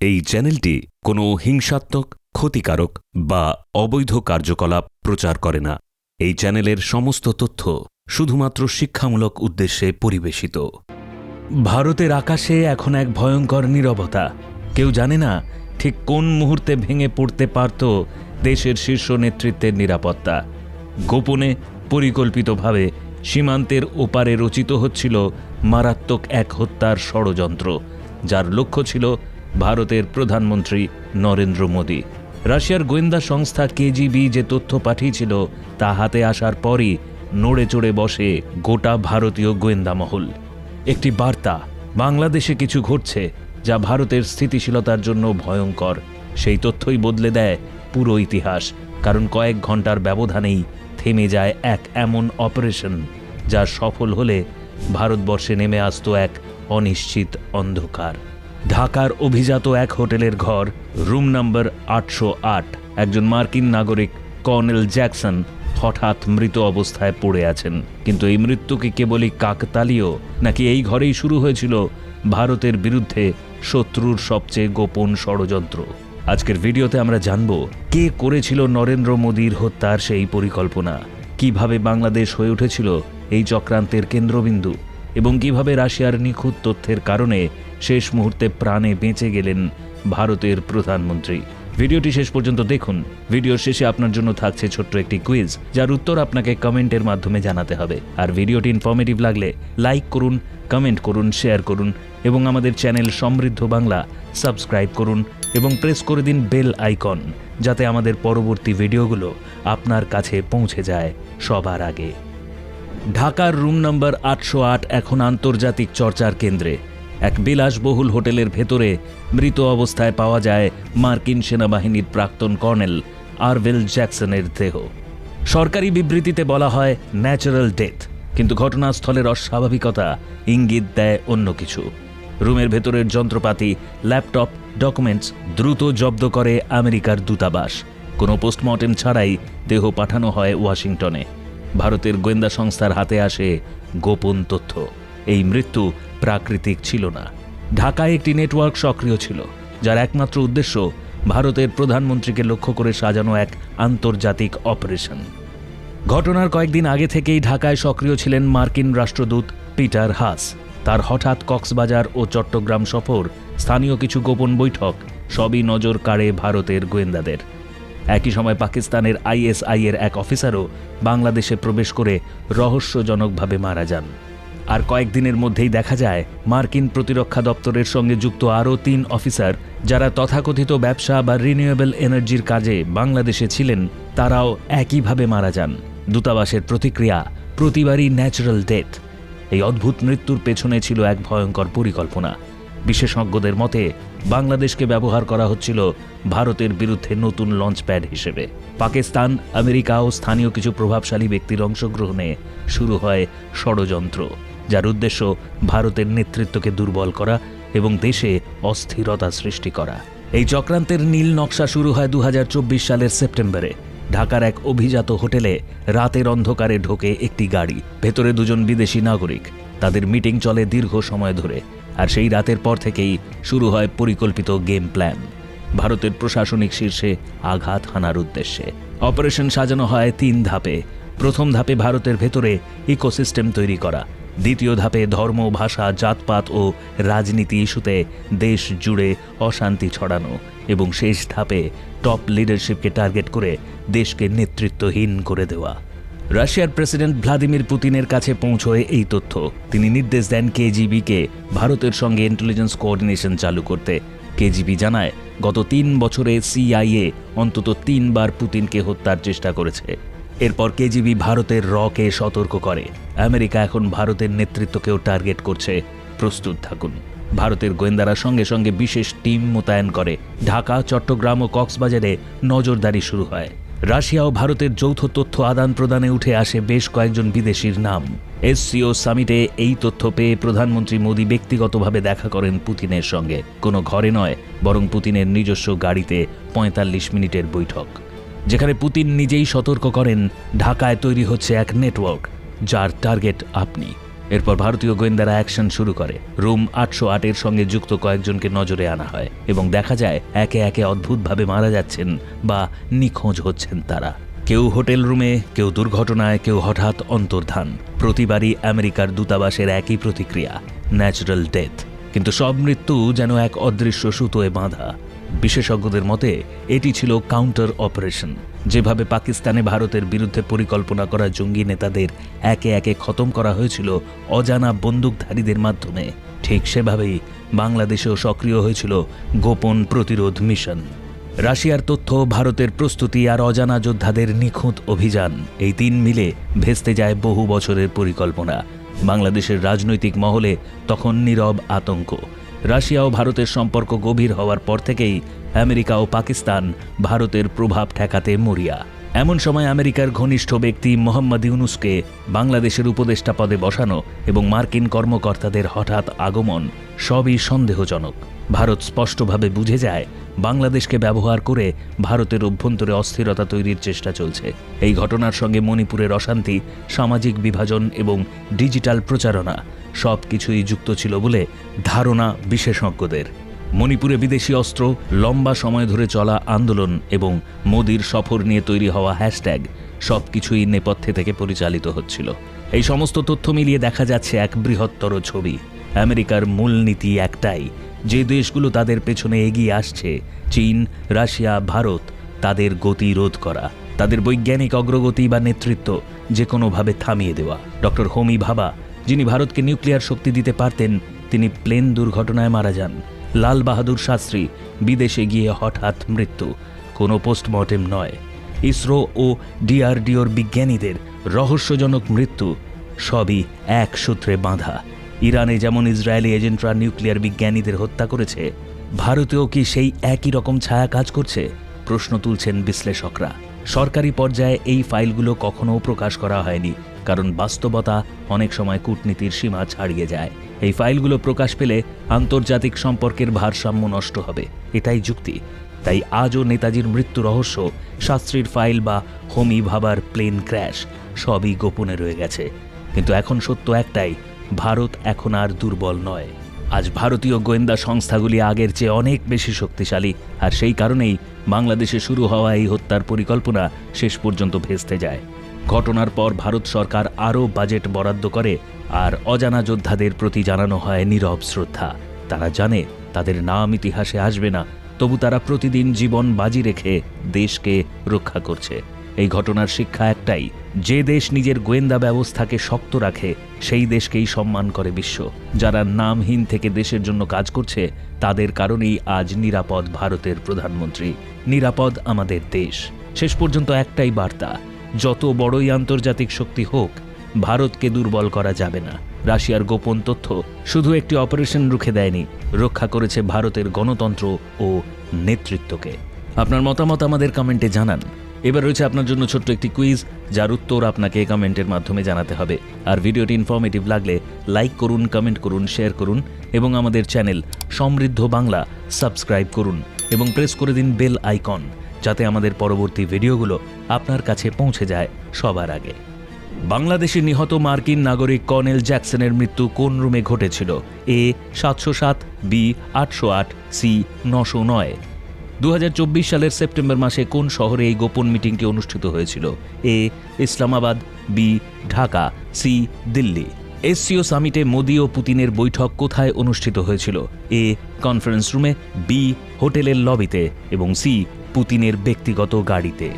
এই চ্যানেলটি কোনো হিংসাত্মক, ক্ষতিকারক বা অবৈধ কার্যকলাপ প্রচার করে না। এই চ্যানেলের সমস্ত তথ্য শুধুমাত্র শিক্ষামূলক উদ্দেশ্যে পরিবেশিত। ভারতের আকাশে এখন এক ভয়ঙ্কর নীরবতা। কেউ জানে না ঠিক কোন মুহূর্তে ভেঙে পড়তে পারত দেশের শীর্ষ নেতৃত্বের নিরাপত্তা। গোপনে, পরিকল্পিতভাবে সীমান্তের ওপারে রচিত হচ্ছিল মারাত্মক এক হত্যার ষড়যন্ত্র, যার লক্ষ্য ছিল ভারতের প্রধানমন্ত্রী নরেন্দ্র মোদী। রাশিয়ার গোয়েন্দা সংস্থা কেজিবি যে তথ্য পাঠিয়েছিল, তা হাতে আসার পরই নড়ে চড়ে বসে গোটা ভারতীয় গোয়েন্দা মহল। একটি বার্তা, বাংলাদেশে কিছু ঘটছে যা ভারতের স্থিতিশীলতার জন্য ভয়ঙ্কর। সেই তথ্যই বদলে দেয় পুরো ইতিহাস, কারণ কয়েক ঘণ্টার ব্যবধানেই থেমে যায় এক এমন অপারেশন, যা সফল হলে ভারতবর্ষে নেমে আসতো এক অনিশ্চিত অন্ধকার। ঢাকার অভিজাত এক হোটেলের ঘর, রুম নাম্বার আটশো আট। একজন মার্কিন নাগরিক, কর্নেল জ্যাকসন, হঠাৎ মৃত অবস্থায় পড়ে আছেন। কিন্তু এই মৃত্যু কি কেবলই কাকতালীয়, নাকি এই ঘরেই শুরু হয়েছিল ভারতের বিরুদ্ধে শত্রুর সবচেয়ে গোপন ষড়যন্ত্র? আজকের ভিডিওতে আমরা জানব, কে করেছিল নরেন্দ্র মোদীর হত্যার সেই পরিকল্পনা? কীভাবে বাংলাদেশ হয়ে উঠেছিল এই চক্রান্তের কেন্দ্রবিন্দু? এবং কীভাবে রাশিয়ার নিখুঁত তথ্যের কারণে শেষ মুহূর্তে প্রাণে বেঁচে গেলেন ভারতের প্রধানমন্ত্রী। ভিডিওটি শেষ পর্যন্ত দেখুন। ভিডিওর শেষে আপনার জন্য থাকছে ছোট্ট একটি কুইজ, যার উত্তর আপনাকে কমেন্টের মাধ্যমে জানাতে হবে। আর ভিডিওটি ইনফরমেটিভ লাগলে লাইক করুন কমেন্ট করুন শেয়ার করুন এবং আমাদের চ্যানেল সমৃদ্ধ বাংলা সাবস্ক্রাইব করুন এবং প্রেস করে দিন বেল আইকন যাতে আমাদের পরবর্তী ভিডিওগুলো আপনার কাছে পৌঁছে যায় সবার আগে। ঢাকার রুম নম্বর আটশো আট এখন আন্তর্জাতিক চর্চার কেন্দ্রে। এক বিলাসবহুল হোটেলের ভেতরে মৃত অবস্থায় পাওয়া যায় মার্কিন সেনাবাহিনীর প্রাক্তন কর্নেল আরভেল জ্যাকসনের দেহ। সরকারি বিবৃতিতে বলা হয়, ন্যাচারাল ডেথ কিন্তু ঘটনাস্থলের অস্বাভাবিকতা ইঙ্গিত দেয় অন্য কিছু। রুমের ভেতরের যন্ত্রপাতি, ল্যাপটপ, ডকুমেন্টস দ্রুত জব্দ করে আমেরিকার দূতাবাস। কোনো পোস্টমর্টেম ছাড়াই দেহ পাঠানো হয় ওয়াশিংটনে। ভারতের গোয়েন্দা সংস্থার হাতে আসে গোপন তথ্য। এই মৃত্যু প্রাকৃতিক ছিল না। ঢাকায় একটি নেটওয়ার্ক সক্রিয় ছিল, যার একমাত্র উদ্দেশ্য ভারতের প্রধানমন্ত্রীকে লক্ষ্য করে সাজানো এক আন্তর্জাতিক অপারেশন। ঘটনার কয়েকদিন আগে থেকেই ঢাকায় সক্রিয় ছিলেন মার্কিন রাষ্ট্রদূত পিটার হাস। তার হঠাৎ কক্সবাজার ও চট্টগ্রাম সফর, স্থানীয় কিছু গোপন বৈঠক, সবই নজর কাড়ে ভারতের গোয়েন্দাদের। একই সময় পাকিস্তানের আইএসআই এর এক অফিসারও বাংলাদেশে প্রবেশ করে রহস্যজনকভাবে মারা যান। আর কয়েকদিনের মধ্যেই দেখা যায়, মার্কিন প্রতিরক্ষা দপ্তরের সঙ্গে যুক্ত আরও তিন অফিসার যারা তথাকথিত ব্যবসা বা রিনিউয়েবল এনার্জির কাজে বাংলাদেশে ছিলেন, তারাও একইভাবে মারা যান। দূতাবাসের প্রতিক্রিয়া, প্রতিবারই ন্যাচারাল ডেথ এই অদ্ভুত মৃত্যুর পেছনে ছিল এক ভয়ঙ্কর পরিকল্পনা। বিশেষজ্ঞদের মতে, বাংলাদেশকে ব্যবহার করা হচ্ছিল ভারতের বিরুদ্ধে নতুন লঞ্চপ্যাড হিসেবে। পাকিস্তান, আমেরিকা ও স্থানীয় কিছু প্রভাবশালী ব্যক্তির অংশগ্রহণে শুরু হয় ষড়যন্ত্র, যার উদ্দেশ্য ভারতের নেতৃত্বকে দুর্বল করা এবং দেশে অস্থিরতা সৃষ্টি করা। এই চক্রান্তের নীল নকশা শুরু হয় দু হাজার চব্বিশ সালের সেপ্টেম্বরে। ঢাকার এক অভিজাত হোটেলে রাতের অন্ধকারে ঢোকে একটি গাড়ি, ভেতরে দুজন বিদেশি নাগরিক। তাদের মিটিং চলে দীর্ঘ সময় ধরে। আর সেই রাতের পর থেকেই শুরু হয় পরিকল্পিত গেম প্ল্যান। ভারতের প্রশাসনিক শীর্ষে আঘাত হানার উদ্দেশ্যে। অপারেশন সাজানো হয় তিন ধাপে। প্রথম ধাপে ভারতের ভেতরে ইকোসিস্টেম তৈরি করা। দ্বিতীয় ধাপে ধর্ম, ভাষা, জাতপাত ও রাজনীতি ইস্যুতে দেশ জুড়ে অশান্তি ছড়ানো এবং শেষ ধাপে টপ লিডারশিপকে টার্গেট করে দেশকে নেতৃত্বহীন করে দেওয়া। রাশিয়ার প্রেসিডেন্ট ভ্লাদিমির পুতিনের কাছে পৌঁছয় এই তথ্য। তিনি নির্দেশ দেন কেজিবিকে ভারতের সঙ্গে ইন্টেলিজেন্স কোঅর্ডিনেশন চালু করতে। কেজিবি জানায়, গত তিন বছরে সিআইএ অন্তত তিনবার পুতিনকে হত্যার চেষ্টা করেছে। এরপর কেজিবি ভারতের রকে সতর্ক করে। আমেরিকা এখন ভারতের নেতৃত্বকেও টার্গেট করছে। প্রস্তুত থাকুন। ভারতের গোয়েন্দারা সঙ্গে সঙ্গে বিশেষ টিম মোতায়েন করে। ঢাকা, চট্টগ্রাম ও কক্সবাজারে নজরদারি শুরু হয়। রাশিয়া ও ভারতের যৌথ তথ্য আদান প্রদানে উঠে আসে বেশ কয়েকজন বিদেশির নাম। এসসিও সামিটে এই তথ্য পেয়ে প্রধানমন্ত্রী মোদী ব্যক্তিগতভাবে দেখা করেন পুতিনের সঙ্গে। কোনো ঘরে নয়, বরং পুতিনের নিজস্ব গাড়িতে পঁয়তাল্লিশ মিনিটের বৈঠক। যেখানে পুতিন নিজেই সতর্ক করেন, ঢাকায় তৈরি হচ্ছে এক নেটওয়ার্ক, যার টার্গেট আপনি। এরপর ভারতীয় গোয়েন্দারা অ্যাকশন শুরু করে। রুম আটশো আটের সঙ্গে যুক্ত কয়েকজনকে নজরে আনা হয় এবং দেখা যায়, একে একে অদ্ভুতভাবে মারা যাচ্ছেন বা নিখোঁজ হচ্ছেন তারা। কেউ হোটেল রুমে, কেউ দুর্ঘটনায়, কেউ হঠাৎ অন্তর্ধান। প্রতিবারই আমেরিকার দূতাবাসের একই প্রতিক্রিয়া ন্যাচারাল ডেথ কিন্তু সব মৃত্যু যেন এক অদৃশ্য সুতোয় বাঁধা। বিশেষজ্ঞদের মতে, এটি ছিল কাউন্টার অপারেশন যেভাবে পাকিস্তানে ভারতের বিরুদ্ধে পরিকল্পনা করা জঙ্গি নেতাদের একে একে খতম করা হয়েছিল অজানা বন্দুকধারীদের মাধ্যমে। ঠিক সেভাবেই বাংলাদেশেও সক্রিয় হয়েছিল গোপন প্রতিরোধ মিশন। রাশিয়ার তথ্য, ভারতের প্রস্তুতি আর অজানা যোদ্ধাদের নিখুঁত অভিযান, এই তিন মিলে ভেস্তে যায় বহু বছরের পরিকল্পনা। বাংলাদেশের রাজনৈতিক মহলে তখন নীরব আতঙ্ক রাশিয়া ও ভারতের সম্পর্ক গভীর হওয়ার পর থেকেই আমেরিকা ও পাকিস্তান ভারতের প্রভাব ঠেকাতে মরিয়া। এমন সময় আমেরিকার ঘনিষ্ঠ ব্যক্তি মোহাম্মদ ইউনুসকে বাংলাদেশের উপদেষ্টা পদে বসানো এবং মার্কিন কর্মকর্তাদের হঠাৎ আগমন সবই সন্দেহজনক। ভারত স্পষ্টভাবে বুঝে যায়, বাংলাদেশকে ব্যবহার করে ভারতের অভ্যন্তরে অস্থিরতা তৈরির চেষ্টা চলছে। এই ঘটনার সঙ্গে মণিপুরের অশান্তি, সামাজিক বিভাজন এবং ডিজিটাল প্রচারণা সব কিছুই যুক্ত ছিল বলে ধারণা বিশেষজ্ঞদের। মণিপুরে বিদেশি অস্ত্র, লম্বা সময় ধরে চলা আন্দোলন এবং মোদির সফর নিয়ে তৈরি হওয়া হ্যাশট্যাগ সব কিছুই নেপথ্যে থেকে পরিচালিত হচ্ছিল। এই সমস্ত তথ্য মিলিয়ে দেখা যাচ্ছে এক বৃহত্তর ছবি। আমেরিকার মূলনীতি একটাই, যে দেশগুলো তাদের পেছনে এগিয়ে আসছে, চীন, রাশিয়া, ভারত, তাদের গতি রোধ করা, তাদের বৈজ্ঞানিক অগ্রগতি বা নেতৃত্ব যে কোনোভাবে থামিয়ে দেওয়া। ডক্টর হোমি ভাবা ভারতকে নিউক্লিয়ার শক্তি দিতে পারতেন, তিনি প্লেন দুর্ঘটনায় মারা যান। লাল বাহাদুর শাস্ত্রী বিদেশে গিয়ে হঠাৎ মৃত্যু। কোনো পোস্টমর্টেম নয়। ইসরো ও ডিআরডিওর বিজ্ঞানীদের রহস্যজনক মৃত্যু সবই এক সূত্রে বাঁধা। ইরানে যেমন ইসরায়েলি এজেন্টরা নিউক্লিয়ার বিজ্ঞানীদের হত্যা করেছে, ভারতেও কি সেই একই রকম ছায়া কাজ করছে? প্রশ্ন তুলছেন বিশ্লেষকরা। সরকারি পর্যায়ে এই ফাইলগুলো কখনো প্রকাশ করা হয়নি, কারণ বাস্তবতা অনেক সময় কূটনীতির সীমা ছাড়িয়ে যায়। এই ফাইলগুলো প্রকাশ পেলে আন্তর্জাতিক সম্পর্কের ভারসাম্য নষ্ট হবে, এটাই যুক্তি। তাই আজও নেতাজির মৃত্যু রহস্য, শাস্ত্রীর ফাইল বা হোমি ভাবার প্লেন ক্র্যাশ সবই গোপনে রয়ে গেছে। কিন্তু এখন সত্য একটাই, ভারত এখন আর দুর্বল নয়। আজ ভারতীয় গোয়েন্দা সংস্থাগুলি আগের চেয়ে অনেক বেশি শক্তিশালী, আর সেই কারণেই বাংলাদেশে শুরু হওয়া এই হত্যার পরিকল্পনা শেষ পর্যন্ত ভেস্তে যায়। ঘটনার পর ভারত সরকার আরও বাজেট বরাদ্দ করে, আর অজানা যোদ্ধাদের প্রতি জানানো হয় নীরব শ্রদ্ধা। তারা জানে তাদের নাম ইতিহাসে আসবে না, তবু তারা প্রতিদিন জীবন বাজি রেখে দেশকে রক্ষা করছে। এই ঘটনার শিক্ষা একটাই, যে দেশ নিজের গোয়েন্দা ব্যবস্থাকে শক্ত রাখে, সেই দেশকেই সম্মান করে বিশ্ব। যারা নামহীন থেকে দেশের জন্য কাজ করছে, তাদের কারণেই আজ নিরাপদ ভারতের প্রধানমন্ত্রী। নিরাপদ আমাদের দেশ। শেষ পর্যন্ত একটাই বার্তা, যত বড়ই আন্তর্জাতিক শক্তি হোক, ভারতকে দুর্বল করা যাবে না। রাশিয়ার গোপন তথ্য শুধু একটি অপারেশন রুখে দেয়নি, রক্ষা করেছে ভারতের গণতন্ত্র ও নেতৃত্বকে। আপনার মতামত আমাদের কমেন্টে জানান। এবার রয়েছে আপনার জন্য ছোট্ট একটি কুইজ যার উত্তর আপনাকে কমেন্টের মাধ্যমে জানাতে হবে। আর ভিডিওটি ইনফরমেটিভ লাগলে লাইক করুন কমেন্ট করুন শেয়ার করুন, এবং আমাদের চ্যানেল সমৃদ্ধ বাংলা সাবস্ক্রাইব করুন, এবং প্রেস করে দিন বেল আইকন যাতে আমাদের পরবর্তী ভিডিওগুলো আপনার কাছে পৌঁছে যায় সবার আগে। বাংলাদেশে নিহত মার্কিন নাগরিক কর্নেল জ্যাকসনের মৃত্যু কোন রুমে ঘটেছিল? এ সাতশো সাত বি আটশো আট সি নশো নয়। দু হাজার চব্বিশ সালের সেপ্টেম্বর মাসে কোন শহরে এই গোপন মিটিংটি অনুষ্ঠিত হয়েছিল? A, Islamabad, B, Dhaka, C, Delhi. SCO সামিটে Modi ও পুতিনের বৈঠক কোথায় অনুষ্ঠিত হয়েছিল? এ, কনফারেন্স রুমে, বি, হোটেলের লবিতে এবং সি, পুতিনের ব্যক্তিগত গাড়িতে।